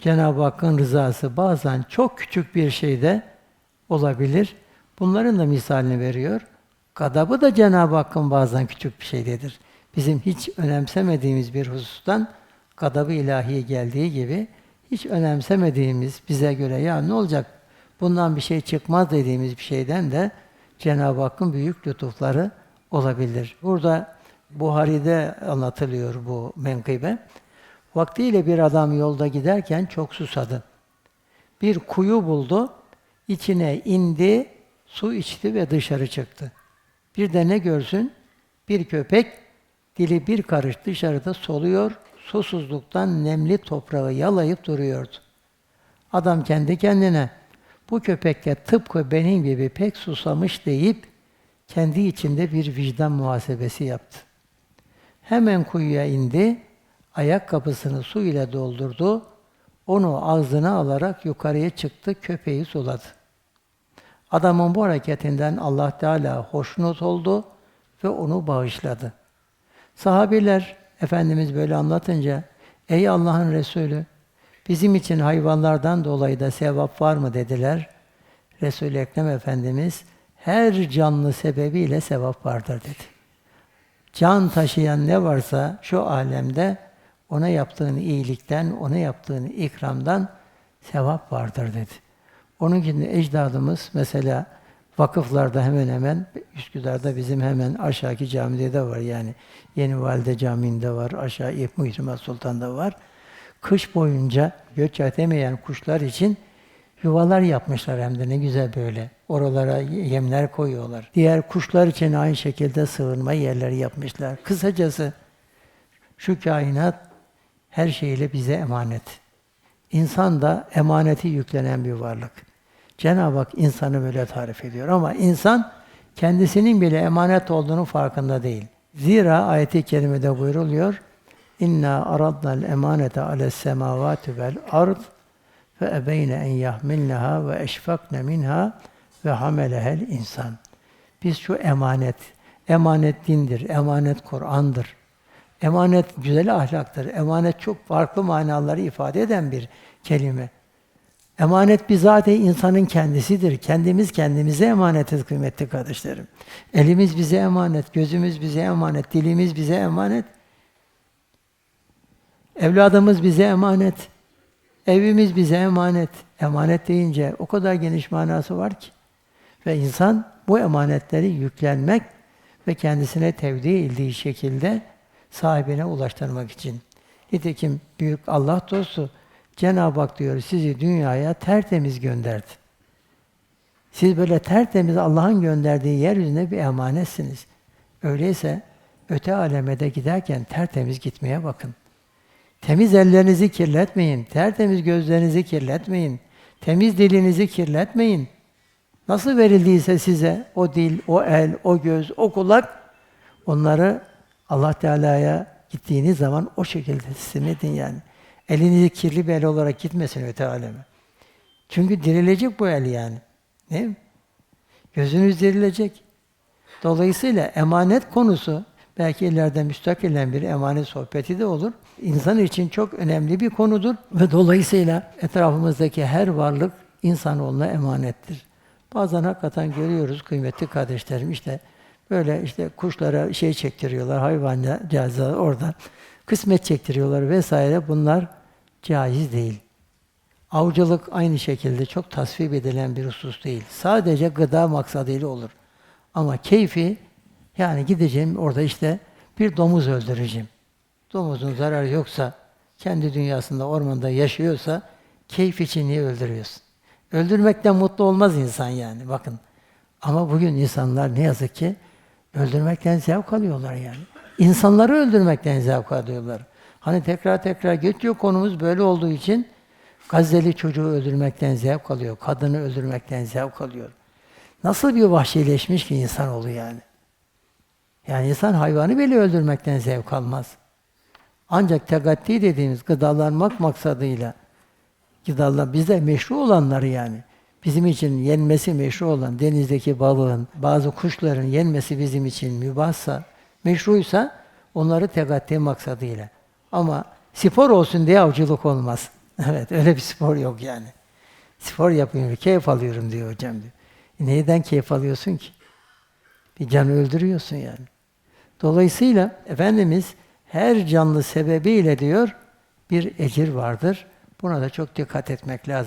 Cenab-ı Hakk'ın rızası bazen çok küçük bir şeyde olabilir. Bunların da misalini veriyor. Gadabı da Cenab-ı Hakk'ın bazen küçük bir şeydedir. Bizim hiç önemsemediğimiz bir husustan gadabı ilahiye geldiği gibi hiç önemsemediğimiz bize göre ya ne olacak bundan bir şey çıkmaz dediğimiz bir şeyden de Cenab-ı Hakk'ın büyük lütufları olabilir. Burada Buhari'de anlatılıyor bu menkıbe. Vaktiyle bir adam yolda giderken çok susadı. Bir kuyu buldu, içine indi, su içti ve dışarı çıktı. Bir de ne görsün? Bir köpek dili bir karış dışarıda soluyor, susuzluktan nemli toprağı yalayıp duruyordu. Adam kendi kendine bu köpek de tıpkı benim gibi pek susamış deyip kendi içinde bir vicdan muhasebesi yaptı. Hemen kuyuya indi, ayakkabısını su ile doldurdu, onu ağzına alarak yukarıya çıktı, köpeği suladı. Adamın bu hareketinden Allah Teala hoşnut oldu ve onu bağışladı. Sahabiler Efendimiz böyle anlatınca ey Allah'ın Resulü bizim için hayvanlardan dolayı da sevap var mı dediler. Resul-i Ekrem Efendimiz her canlı sebebiyle sevap vardır dedi. Can taşıyan ne varsa şu alemde ona yaptığın iyilikten, ona yaptığın ikramdan sevap vardır dedi. Onun için ecdadımız mesela vakıflarda hemen hemen Üsküdar'da bizim hemen aşağıki camide de var yani. Yeni Valide Camii'nde var, aşağı Muhrimat Sultan'da var. Kış boyunca göç edemeyen kuşlar için yuvalar yapmışlar hem de ne güzel böyle. Oralara yemler koyuyorlar. Diğer kuşlar için aynı şekilde sığınma yerleri yapmışlar. Kısacası şu kainat her şeyle bize emanet. İnsan da emaneti yüklenen bir varlık. Cenab-ı Hak insanı böyle tarif ediyor ama insan kendisinin bile emanet olduğunu farkında değil. Zira ayeti kerimede buyruluyor. İnna aradnal emanete ales semavati vel ard ve ebeyne en yahmilnaha ve eşfakne minha ve hamelehel insan. Biz şu emanet, emanet dindir, emanet Kur'an'dır. Emanet güzel ahlaktır. Emanet çok farklı manaları ifade eden bir kelime. Emanet bizatihi insanın kendisidir. Kendimiz kendimize emanetiz kıymetli kardeşlerim. Elimiz bize emanet, gözümüz bize emanet, dilimiz bize emanet. Evladımız bize emanet. Evimiz bize emanet. Emanet deyince o kadar geniş manası var ki. Ve insan bu emanetleri yüklenmek ve kendisine tevdi edildiği şekilde sahibine ulaştırmak için. Nitekim büyük Allah dostu Cenab-ı Hak diyor sizi dünyaya tertemiz gönderdi. Siz böyle tertemiz Allah'ın gönderdiği yeryüzüne bir emanetsiniz. Öyleyse öte alemede giderken tertemiz gitmeye bakın. Temiz ellerinizi kirletmeyin, tertemiz gözlerinizi kirletmeyin, temiz dilinizi kirletmeyin. Nasıl verildiyse size o dil, o el, o göz, o kulak onları Allah Teala'ya gittiğiniz zaman o şekilde teslim edin yani. Elinizi kirli bir el olarak gitmesin öte aleme. Çünkü dirilecek bu el yani. Değil mi? Gözünüz dirilecek. Dolayısıyla emanet konusu belki ileride müstakilen bir emanet sohbeti de olur. İnsan için çok önemli bir konudur ve dolayısıyla etrafımızdaki her varlık insanoğluna emanettir. Bazen hakikaten görüyoruz kıymetli kardeşlerim işte böyle işte kuşlara şey çektiriyorlar, hayvanla cihazlar orada kısmet çektiriyorlar vesaire. Bunlar caiz değil. Avcılık aynı şekilde çok tasvip edilen bir husus değil. Sadece gıda maksadıyla olur. Ama keyfi yani gideceğim orada işte bir domuz öldüreceğim. Domuzun zararı yoksa, kendi dünyasında, ormanda yaşıyorsa keyif için niye öldürüyorsun? Öldürmekten mutlu olmaz insan yani bakın. Ama bugün insanlar ne yazık ki öldürmekten zevk alıyorlar yani. İnsanları öldürmekten zevk alıyorlar. Hani tekrar tekrar geçiyor konumuz böyle olduğu için Gazze'li çocuğu öldürmekten zevk alıyor. Kadını öldürmekten zevk alıyor. Nasıl bir vahşileşmiş ki insan oluyor yani. Yani insan hayvanı bile öldürmekten zevk almaz. Ancak tegatti dediğimiz gıdalanmak maksadıyla gıdalar bizde meşru olanları yani bizim için yenmesi meşru olan denizdeki balığın, bazı kuşların yenmesi bizim için mübahsa, meşruysa onları tegatti maksadıyla. Ama spor olsun diye avcılık olmaz. Evet, öyle bir spor yok yani. Spor yapıyorum, keyif alıyorum diyor hocam diyor. E neyden keyif alıyorsun ki? Bir canı öldürüyorsun yani. Dolayısıyla Efendimiz her canlı sebebiyle diyor bir ecir vardır. Buna da çok dikkat etmek lazım.